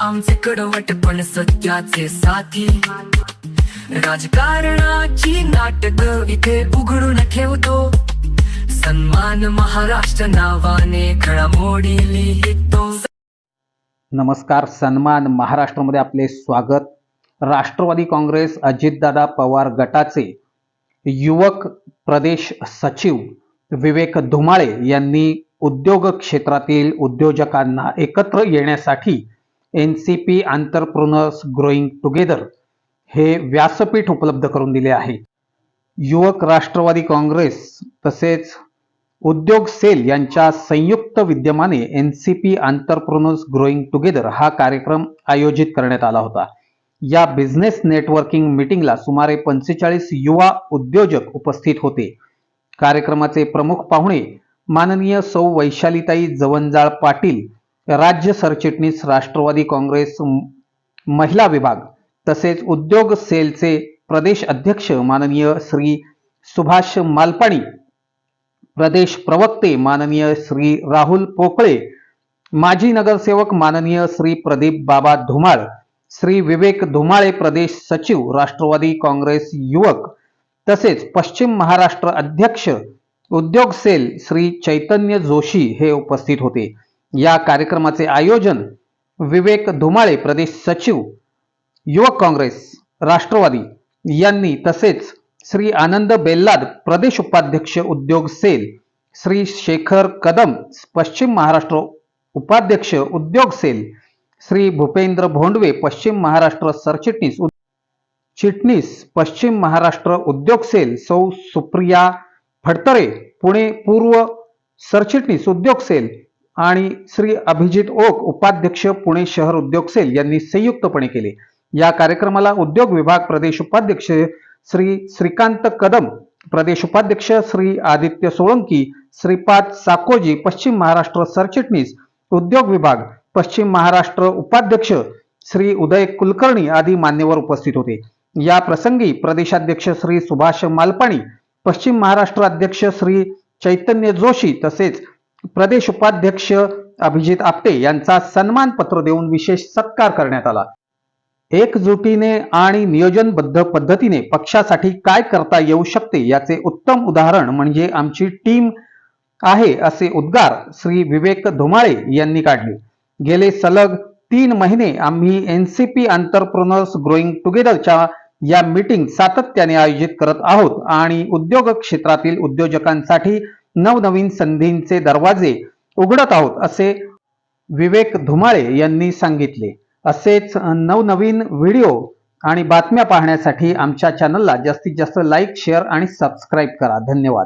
आमचे कडवट पण सत्याचे साथी. राजकारणाची नाटक इथे उघडून ठेवतो. सन्मान महाराष्ट्र नावाने घडामोडी लिहितो. नमस्कार सन्मान महाराष्ट्रामध्ये आपले स्वागत. राष्ट्रवादी काँग्रेस अजितदादा पवार गटाचे युवक प्रदेश सचिव विवेक धुमाळे यांनी उद्योग क्षेत्रातील उद्योजकांना एकत्र येण्यासाठी N C P entrepreneurs growing together हे व्यासपीठ उपलब्ध करून दिले आहे. युवक राष्ट्रवादी काँग्रेस तसेच उद्योग सेल यांच्या संयुक्त विद्यमाने N C P entrepreneurs growing together हा कार्यक्रम आयोजित करण्यात आला होता. या बिझनेस नेटवर्किंग मिटिंगला सुमारे पंचेचाळीस युवा उद्योजक उपस्थित होते. कार्यक्रमाचे प्रमुख पाहुणे माननीय सौ वैशालीताई जवंजाळ पाटील राज्य सरचिटणीस राष्ट्रवादी काँग्रेस महिला विभाग तसेच उद्योग सेलचे प्रदेश अध्यक्ष माननीय श्री सुभाष मालपाणी प्रदेश प्रवक्ते माननीय श्री राहुल पोकळे माजी नगरसेवक माननीय श्री प्रदीप बाबा धुमाळ श्री विवेक धुमाळे प्रदेश सचिव राष्ट्रवादी काँग्रेस युवक तसेच पश्चिम महाराष्ट्र अध्यक्ष उद्योग सेल श्री चैतन्य जोशी हे उपस्थित होते. या कार्यक्रमाचे आयोजन विवेक धुमाळे प्रदेश सचिव युवक काँग्रेस राष्ट्रवादी यांनी तसेच श्री आनंद बेल्लाद प्रदेश उपाध्यक्ष उद्योग सेल श्री शेखर कदम पश्चिम महाराष्ट्र उपाध्यक्ष उद्योग सेल श्री भूपेंद्र भोंडवे पश्चिम महाराष्ट्र सरचिटणीस चिटणीस पश्चिम महाराष्ट्र उद्योग सेल सौ सुप्रिया फडतरे पुणे पूर्व सरचिटणीस उद्योग सेल आणि श्री अभिजित ओक उपाध्यक्ष पुणे शहर उद्योग सेल यांनी संयुक्तपणे केले. या कार्यक्रमाला उद्योग विभाग प्रदेश उपाध्यक्ष श्री श्रीकांत कदम प्रदेश उपाध्यक्ष श्री आदित्य सोळंकी श्रीपाद साकोजी पश्चिम महाराष्ट्र सरचिटणीस उद्योग विभाग पश्चिम महाराष्ट्र उपाध्यक्ष श्री उदय कुलकर्णी आदी मान्यवर उपस्थित होते. या प्रसंगी प्रदेशाध्यक्ष श्री सुभाष मालपाणी पश्चिम महाराष्ट्र अध्यक्ष श्री चैतन्य जोशी तसेच प्रदेश उपाध्यक्ष अभिजित आपटे यांचा सन्मान पत्र देऊन विशेष सत्कार करण्यात आला. एकजुटीने आणि नियोजनबद्ध पद्धतीने पक्षासाठी काय करता येऊ शकते याचे उत्तम उदाहरण म्हणजे आमची टीम आहे असे उद्गार श्री विवेक धुमाळे यांनी काढले. गेले सलग तीन महिने आम्ही N C P entrepreneurs growing टुगेदरच्या या मीटिंग सातत्याने आयोजित करत आहोत आणि उद्योग क्षेत्रातील उद्योजकांसाठी नवनवीन संधींचे दरवाजे उघडत आहोत असे विवेक धुमाळे यांनी सांगितले. असेच नवनवीन व्हिडिओ आणि बातम्या पाहण्यासाठी आमच्या चॅनलला जास्तीत जास्त लाईक शेअर आणि सबस्क्राईब करा. धन्यवाद.